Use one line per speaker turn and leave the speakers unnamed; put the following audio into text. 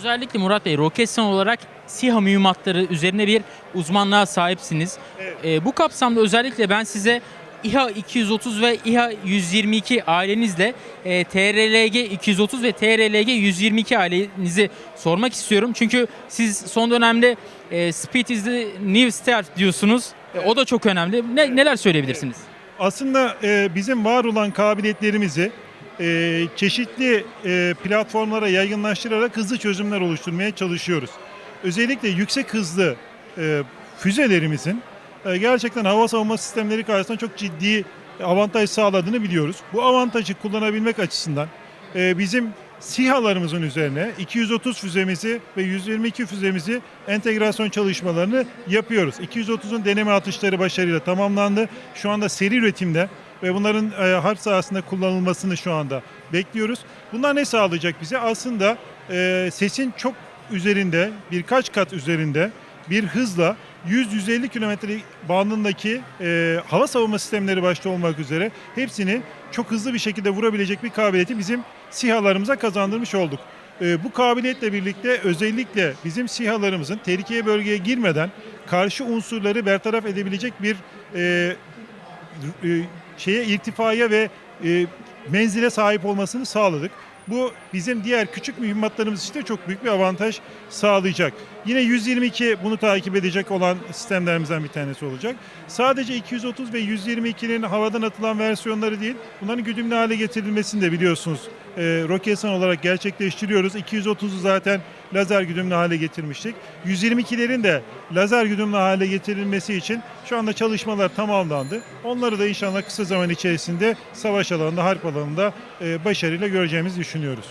Özellikle Murat Bey, Roketsan olarak SİHA mühimmatları üzerine bir uzmanlığa sahipsiniz.
Evet.
Ee, bu kapsamda özellikle ben size İHA 230 ve İHA 122 ailenizle e, TRLG 230 ve TRLG 122 ailenizi sormak istiyorum. Çünkü siz son dönemde e, Speed is the new start diyorsunuz. E, o da çok önemli. Ne, neler söyleyebilirsiniz?
Aslında e, bizim var olan kabiliyetlerimizi e, çeşitli e, platformlara yaygınlaştırarak hızlı çözümler oluşturmaya çalışıyoruz. Özellikle yüksek hızlı e, füzelerimizin gerçekten hava savunma sistemleri karşısında çok ciddi avantaj sağladığını biliyoruz. Bu avantajı kullanabilmek açısından bizim SİHA'larımızın üzerine 230 füzemizi ve 122 füzemizi entegrasyon çalışmalarını yapıyoruz. 230'un deneme atışları başarıyla tamamlandı. Şu anda seri üretimde ve bunların e, harp sahasında kullanılmasını şu anda bekliyoruz. Bunlar ne sağlayacak bize? Aslında e, sesin çok üzerinde, birkaç kat üzerinde bir hızla 100-150 kilometre bandındaki e, hava savunma sistemleri başta olmak üzere hepsini çok hızlı bir şekilde vurabilecek bir kabiliyeti bizim SİHA'larımıza kazandırmış olduk. E, bu kabiliyetle birlikte özellikle bizim SİHA'larımızın tehlikeye bölgeye girmeden karşı unsurları bertaraf edebilecek bir e, e, şeye irtifaya ve e, menzile sahip olmasını sağladık. Bu bizim diğer küçük mühimmatlarımız için de çok büyük bir avantaj sağlayacak. Yine 122 bunu takip edecek olan sistemlerimizden bir tanesi olacak. Sadece 230 ve 122'nin havadan atılan versiyonları değil, bunların güdümlü hale getirilmesini de biliyorsunuz e, Roketsan olarak gerçekleştiriyoruz. 230'u zaten lazer güdümlü hale getirmiştik. 122'lerin de lazer güdümlü hale getirilmesi için şu anda çalışmalar tamamlandı. Onları da inşallah kısa zaman içerisinde savaş alanında, harp alanında e, başarıyla göreceğimizi düşünüyoruz.